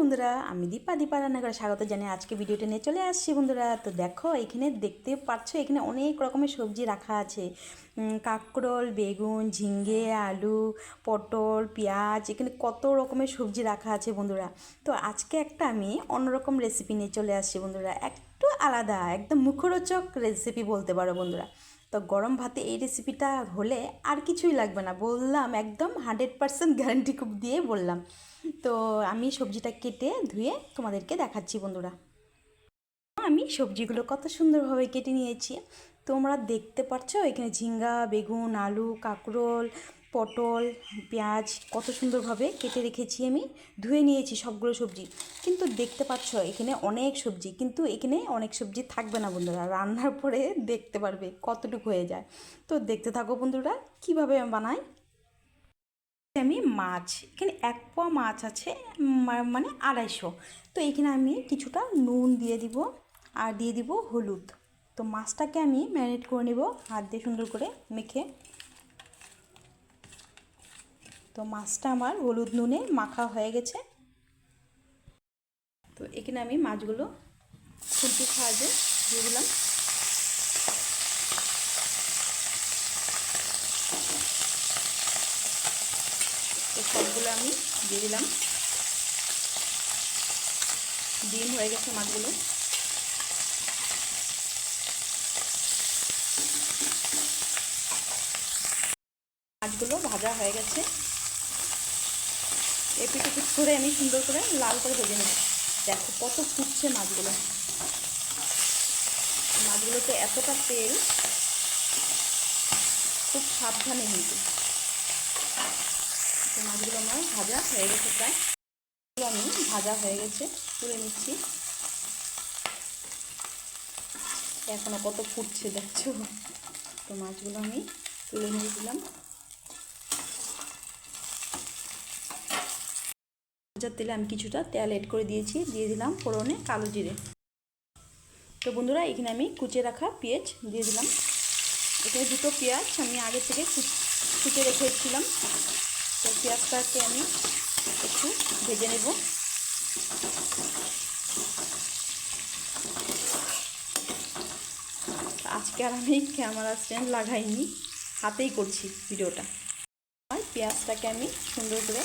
বন্ধুরা, আমি দীপা। দীপা রান্নাঘরে স্বাগত জানিয়ে আজকে ভিডিওটা নিয়ে চলে আসছি বন্ধুরা। তো দেখো, এখানে দেখতে পাচ্ছ, এখানে অনেক রকমের সবজি রাখা আছে। কাঁকরোল, বেগুন ঝিঙ্গে আলু, পটল, পেঁয়াজ, এখানে কত রকমের সবজি রাখা আছে বন্ধুরা। তো আজকে একটা আমি অন্যরকম রেসিপি নিয়ে চলে আসছি বন্ধুরা। একটু আলাদা, একদম মুখরোচক রেসিপি বলতে পারো বন্ধুরা। তো গরম ভাতে এই রেসিপিটা হলে আর কিছুই লাগবে না। বললাম, একদম হান্ড্রেড পারসেন্ট গ্যারান্টি দিয়ে বললাম। তো আমি সবজিটা কেটে ধুয়ে তোমাদেরকে দেখাচ্ছি বন্ধুরা। আমি সবজিগুলো কত সুন্দরভাবে কেটে নিয়েছি। তোমরা দেখতে পাচ্ছ এখানে ঝিঙ্গা, বেগুন, আলু, কাঁকরোল, পটল, পেঁয়াজ কত সুন্দরভাবে কেটে রেখেছি আমি। ধুয়ে নিয়েছি সবগুলো সবজি। কিন্তু দেখতে পাচ্ছ এখানে অনেক সবজি। কিন্তু এখানে অনেক সবজি থাকবে না বন্ধুরা। রান্নার পরে দেখতে পারবে কতটুকু হয়ে যায়। তো দেখতে থাকো বন্ধুরা, কীভাবে বানাই। আমি মাছ। এখানে এক পোয়া মাছ আছে মানে আড়াইশো। তো এখানে আমি কিছুটা নুন দিয়ে দিব আর দিয়ে দিব হলুদ। তো মাছটাকে আমি ম্যারিনেট করে নেব, হাত দিয়ে সুন্দর করে মেখে। তো মাছটা আমার হলুদ নুনে মাখা হয়ে গেছে। তো এখানে আমি মাছগুলো খুন্তির সাহায্যে দিয়ে দিলাম তো সবগুলো আমি দিয়ে দিলাম। ডিম হয়ে গেছে মাছগুলো। মাছগুলো ভাজা হয়ে গেছে। এপিট এপিট করে আমি সুন্দর করে লাল করে ভেজে নেব। দেখো কত ফুটছে মাছগুলো। মাছগুলোতে এতটা তেল, খুব সাবধানে কিন্তু। তো মাছগুলো আমার ভাজা হয়ে গেছে প্রায়। আমি ভাজা হয়ে গেছে, তুলে নিচ্ছি। এখনও কত ফুটছে, দেখছ? তো মাছগুলো আমি তুলে নিয়ে দিলাম ভাজার তেলে আমি কিছুটা তেল এড করে দিয়েছি, দিয়ে দিলাম ফোড়নে কালো জিরে। তো বন্ধুরা, এখানে আমি কুচে রাখা পেঁয়াজ দিয়ে দিলাম। এখানে দুটো পেঁয়াজ আমি আগে থেকে কুচে রেখেছিলাম। তো পেঁয়াজটাকে আমি একটু ভেজে নেব। আজকে আর আমি ক্যামেরা স্ট্যান্ড লাগাইনি, হাতেই করছি ভিডিওটা। আর পেঁয়াজটাকে আমি সুন্দর করে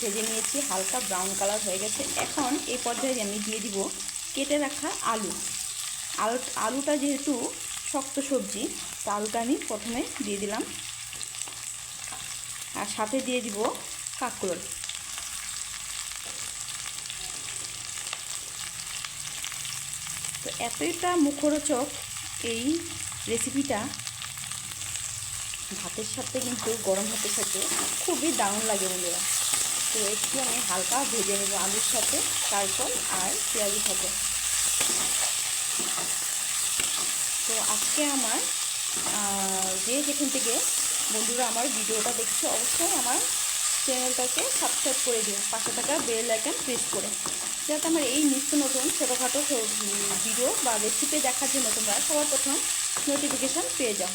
ভেজে নিয়েছি, হালকা ব্রাউন কালার হয়ে গেছে। এখন এই পর্যায়ে আমি দিয়ে দিব কেটে রাখা আলু। আলু, আলুটা যেহেতু শক্ত সবজি তো আলুটা আমি প্রথমে দিয়ে দিলাম। আর সাথে দিয়ে দিব কাঁকরোল। তো এতটা মুখরোচক এই রেসিপিটা ভাতের সাথে কিন্তু গরম ভাতের সাথে খুবই দারুণ লাগে বন্ধুরা। তো একটু আমি হালকা ভেজে নেব আলুর সাথে তারপর আর পেঁয়াজের সাথে। তো আজকে আমার যে যেখান থেকে বন্ধুরা আমার ভিডিওটা দেখছে অবশ্যই আমার চ্যানেলটাকে সাবস্ক্রাইব করে দিও। পাশে থাকা বেল আইকন প্রেস করে। যাতে আমার এই নিত্য নতুন ছোটোখাটো ভিডিও বা রেসিপি দেখার জন্য তোমরা সবার প্রথম নোটিফিকেশান পেয়ে যাও।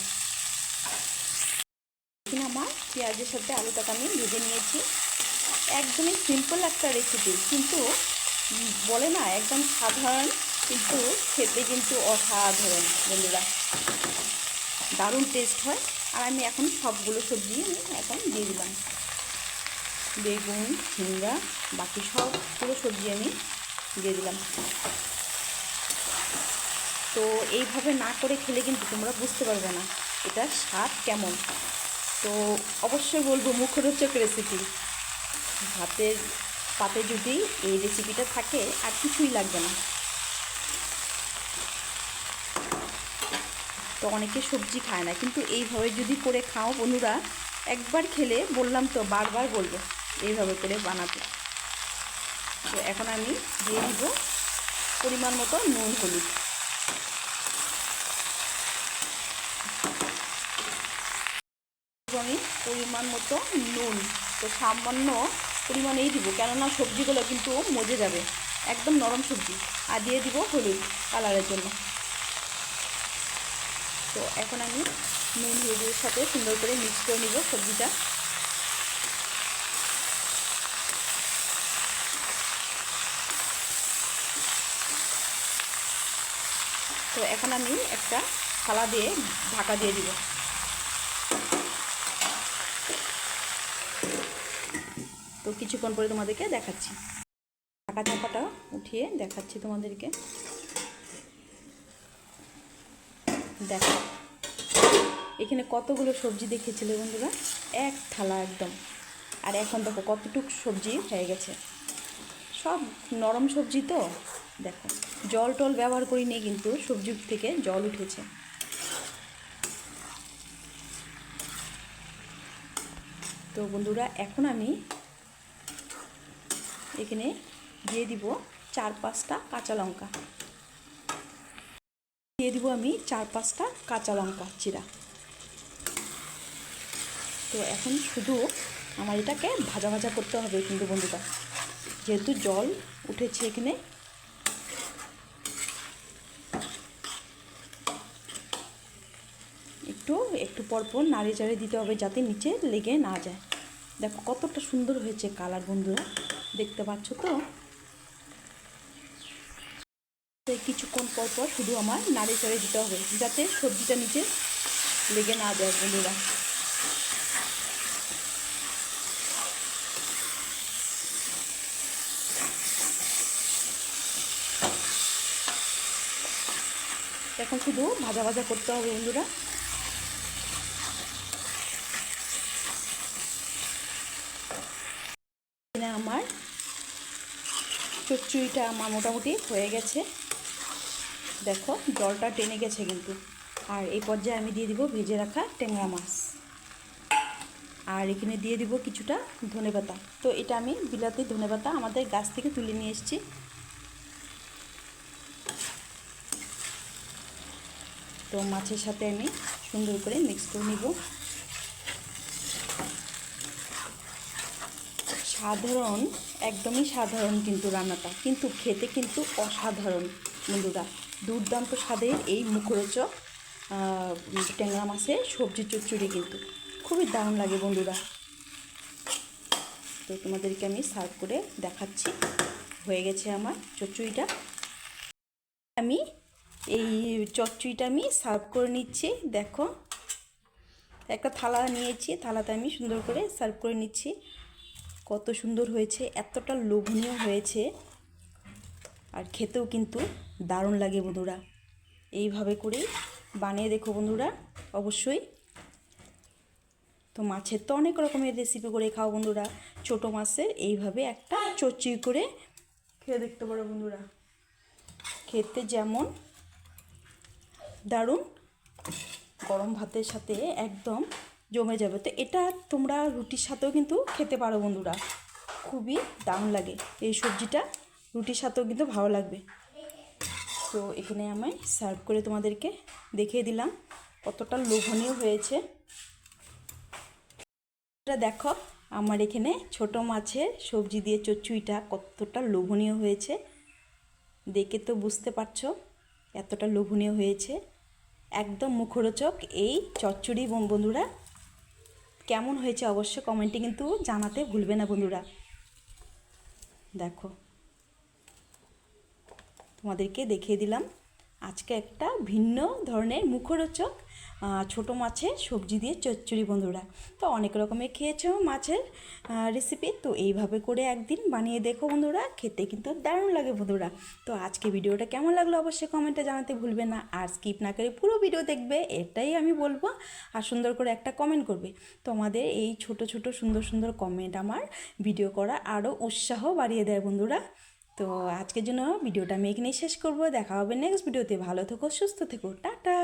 এখানে আমার পেঁয়াজের সাথে আলুটাকে আমি ভেজে নিয়েছি। একদমই সিম্পল একটা রেসিপি কিন্তু বলে না, একদম সাধারণ, কিন্তু খেতে কিন্তু অসাধারণ, বন্ধুরা। দারুণ টেস্ট হয়। আর আমি এখন সবগুলো সবজি আমি এখন দিয়ে দিলাম। বেগুন, ঝিঙ্গা, বাকি সবগুলো সবজি আমি দিয়ে দিলাম। তো এইভাবে না করে খেলে কিন্তু তোমরা বুঝতে পারবে না এটা স্বাদ কেমন। তো অবশ্যই বলব মুখরোচক রেসিপি ভাতের পাতে যদি এই রেসিপিটা থাকে আর কিছুই লাগবে না। তো অনেকে সবজি খায় না। কিন্তু এইভাবে যদি করে খাও বন্ধুরা, একবার খেলে বললাম তো বারবার বলব, এইভাবে করে বানাতে। তো এখন আমি দিয়ে দিব পরিমাণ মতো নুন, হলুদ। আমি পরিমাণ মতো নুন, তো সামান্য পরিমাণেই দিব, কেননা সবজিগুলো কিন্তু মজে যাবে, একদম নরম সবজি। আর দিয়ে দিব হলুদ কালারের জন্য। তো এখন আমি নুন হলুদের সাথে সুন্দর করে মিক্স করে নিব সবজিটা। তো এখন আমি একটা থালা দিয়ে ঢাকা দিয়ে দিব। তো কিছুক্ষণ পরে তোমাদেরকে দেখাচ্ছি। ঢাকা ঢাকাটা উঠিয়ে দেখাচ্ছি তোমাদেরকে। দেখো। এখানে কতগুলো সবজি দেখেছিলে বন্ধুরা? এক থালা একদম। আর এখন দেখো কতটুকু সবজি হয়ে গেছে। সব নরম সবজি তো? দেখো, জল টল ব্যবহার করিনি, কিন্তু সবজি থেকে জল উঠেছে। তো বন্ধুরা, এখন আমি এখানে দিয়ে দিব চার পাঁচটা কাঁচা লঙ্কা। দিয়ে দিব আমি চার পাঁচটা কাঁচা লঙ্কা চিরা তো এখন শুধু আমার এটাকে ভাজা ভাজা করতে হবে কিন্তু বন্ধুরা। যেহেতু জল উঠেছে এখানে। একটু একটু পরপর নাড়ি চাড়ি দিতে হবে যাতে নিচে লেগে না যায়। দেখো কতটা সুন্দর হয়েছে কালার বন্ধুরা। দেখতে পাচ্ছ তো? তো কিছুক্ষণ পর পর শুধু আমার নাড়ে চড়ে দিতে হবে, যাতে সবজিটা নিচে লেগে না যায় বন্ধুরা। এখন শুধু ভাজা ভাজা করতে হবে বন্ধুরা। আমার চচ্চড়িটা আমার মোটামুটি হয়ে গেছে। দেখো, জলটা টেনে গেছে কিন্তু। আর এই পর্যায়ে আমি দিয়ে দিব ভেজে রাখা ট্যাংরা মাছ। আর এখানে দিয়ে দিব কিছুটা ধনেপাতা তো এটা আমি বিলাতি ধনেপাতা আমাদের গাছ থেকে তুলে নিয়ে এসেছি। তো মাছের সাথে আমি সুন্দর করে মিক্স করে নিব। সাধারণ, একদমই সাধারণ কিন্তু রান্নাটা। কিন্তু খেতে কিন্তু অসাধারণ বন্ধুরা। দুর্দান্ত স্বাদের এই মুখরোচক ট্যাংরা মাছের সবজি চচ্চড়ি কিন্তু। খুবই দারুণ লাগে বন্ধুরা। তো তোমাদেরকে আমি সার্ভ করে দেখাচ্ছি। হয়ে গেছে আমার চচ্চড়িটা। আমি এই চচ্চড়িটা আমি সার্ভ করে নিচ্ছি, দেখো। একটা থালা নিয়েছি, থালাতে আমি সুন্দর করে সার্ভ করে নিচ্ছি। কত সুন্দর হয়েছে, এতটা লোভনীয় হয়েছে। আর খেতেও কিন্তু দারুণ লাগে বন্ধুরা। এইভাবে করেই বানিয়ে দেখো বন্ধুরা, অবশ্যই। তো মাছের তো অনেক রকমের রেসিপি করে খাও বন্ধুরা। ছোট মাছের এইভাবে একটা চচ্চড়ি করে খেয়ে দেখতে পারো বন্ধুরা। খেতে যেমন দারুণ, গরম ভাতের সাথে একদম জমে যাবে। তো এটা তোমরা রুটির সাথেও কিন্তু খেতে পারো বন্ধুরা। খুবই দারুণ লাগে এই সবজিটা। রুটির সাথেও কিন্তু ভালো লাগবে। তো এখানে আমি সার্ভ করে তোমাদেরকে দেখিয়ে দিলাম কতটা লোভনীয় হয়েছে। দেখো, আমার এখানে ছোট মাছের সবজি দিয়ে চচ্চুইটা কতটা লোভনীয় হয়েছে। দেখে তো বুঝতে পারছ এতটা লোভনীয় হয়েছে। একদম মুখরোচক এই চচ্চড়ি বন্ধুরা। কেমন হয়েছে অবশ্যই কমেন্টে কিন্তু জানাতে ভুলবে না বন্ধুরা। দেখো। তোমাদেরকে দেখিয়ে দিলাম। আজকে একটা ভিন্ন ধরনের মুখরোচক ছোট মাছের সবজি দিয়ে চচ্চড়ি বন্ধুরা। তো অনেক রকমের খেয়েছো মাছের রেসিপি তো এইভাবে করে একদিন বানিয়ে দেখো বন্ধুরা। খেতে কিন্তু দারুণ লাগে বন্ধুরা। তো আজকে ভিডিওটা কেমন লাগল অবশ্যই কমেন্টে জানাতে ভুলবে না। আর স্কিপ না করে পুরো ভিডিও দেখবে, এটাই আমি বলব। আর সুন্দর করে একটা কমেন্ট করবে। তোমাদের এই ছোট ছোট, সুন্দর সুন্দর কমেন্ট আমার ভিডিও করা আরও উৎসাহ বাড়িয়ে দেয় বন্ধুরা। তো আজকের জন্য ভিডিওটা আমি এখানেই শেষ করব। দেখা হবে নেক্সট ভিডিওতে ভালো থেকো, সুস্থ থেকো। টাটা!